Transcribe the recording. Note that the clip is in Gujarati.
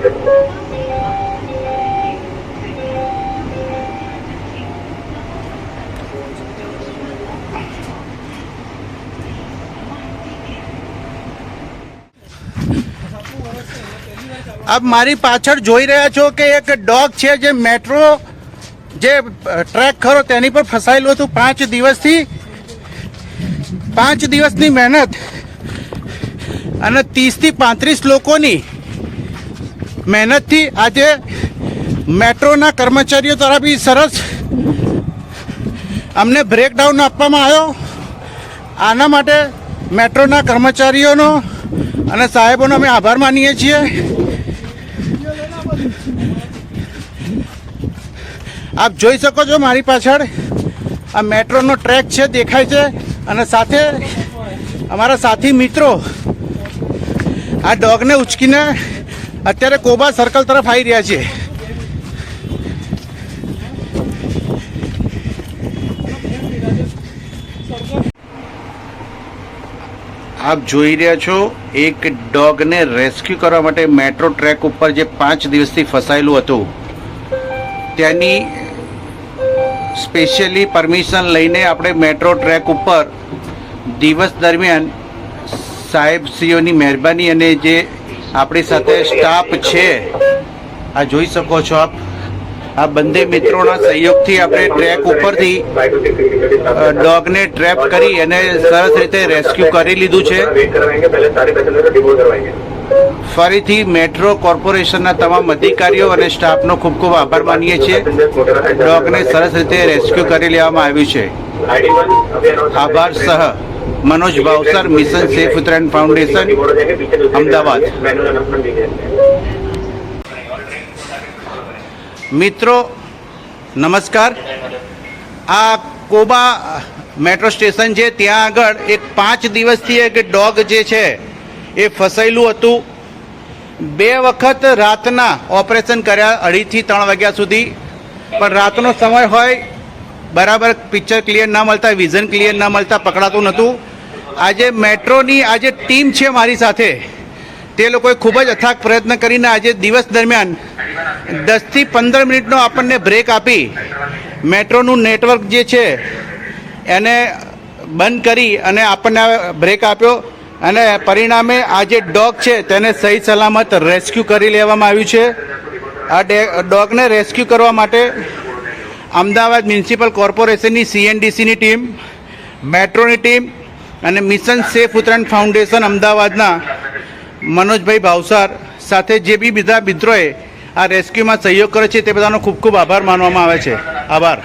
આપ મારી પાછળ જોઈ રહ્યા છો કે એક ડોગ છે જે મેટ્રો, જે ટ્રેક ખરો તેની પર ફસાયેલું હતું. પાંચ દિવસથી, પાંચ દિવસની મહેનત અને ત્રીસથી પાંત્રીસ લોકોની મહેનતથી આજે મેટ્રોના કર્મચારીઓ દ્વારા બી સરસ અમને બ્રેકડાઉન આપવામાં આવ્યો. આના માટે મેટ્રોના કર્મચારીઓનો અને સાહેબોનો અમે આભાર માનીએ છીએ. આપ જોઈ શકો છો મારી પાછળ આ મેટ્રોનો ટ્રેક છે, દેખાય છે અને સાથે અમારા સાથી મિત્રો આ ડોગને ઉચકીને અત્યારે કોબા સર્કલ તરફ આવી રહ્યા છે આપ જોઈ રહ્યા છો, એક ડોગને રેસ્ક્યુ કરવા માટે મેટ્રો ટ્રેક ઉપર જે પાંચ દિવસથી ફસાયેલું હતું ત્યાંની સ્પેશિયલી પરમિશન લઈને આપણે મેટ્રો ટ્રેક ઉપર દિવસ દરમિયાન સાહેબશ્રીઓની મહેરબાની અને જે આપણી સાથે સ્ટાફ છે. આ જોઈ શકો છો આપ. આ બંને મિત્રોના સહયોગથી આપણે ટ્રેક ઉપરથી ડોગને ટ્રેપ કરી અને સરસ રીતે રેસ્ક્યુ કરી લીધું છે. ફરીથી મેટ્રો કોર્પોરેશનના તમામ અધિકારીઓ અને સ્ટાફનો ખૂબ ખૂબ આભાર માનીએ છીએ. ડોગને સરસ રીતે રેસ્ક્યુ કરી લેવામાં આવ્યું છે. આભાર, સહ. Manoj Bhavsar mission safe Uttarayan foundation Ahmedabad મિત્રો નમસ્કાર આ કોબા મેટ્રો સ્ટેશન છે ત્યાં આગળ એક પાંચ દિવસથી એક ડોગ જે છે, એ ફસાયેલું હતું. બે વખત રાતના ઓપરેશન કર્યા, અઢીથી ત્રણ વાગ્યા સુધી. પણ રાતનો સમય હોય બરાબર પિક્ચર ક્લિયર ના મળતા વિઝન ક્લિયર ના મળતા પકડાતું નહોતું. આજે મેટ્રોની આજે ટીમ છે મારી સાથે. તે લોકોએ ખૂબ જ અથાગ પ્રયત્ન કરીને આજે દિવસ દરમિયાન દસથી પંદર મિનિટનો આપણને બ્રેક આપી. મેટ્રોનું નેટવર્ક જે છે, એને બંધ કરી અને આપણને બ્રેક આપ્યો. અને પરિણામે આ જે ડોગ છે, તેને સહી સલામત રેસ્ક્યુ કરી લેવામાં આવ્યું છે. આ ડોગને રેસ્ક્યુ કરવા માટે અમદાવાદ મ્યુનિસિપલ કોર્પોરેશનની સીએનડીસીની ટીમ, મેટ્રોની ટીમ અને મિશન સેફ ઉત્તરાયણ ફાઉન્ડેશન અમદાવાદના મનોજભાઈ ભાવસાર સાથે જે બી બધા મિત્રોએ આ રેસ્ક્યુમાં સહયોગ કર્યો છે તે બધાનો ખૂબ ખૂબ આભાર માનવામાં આવે છે. આભાર.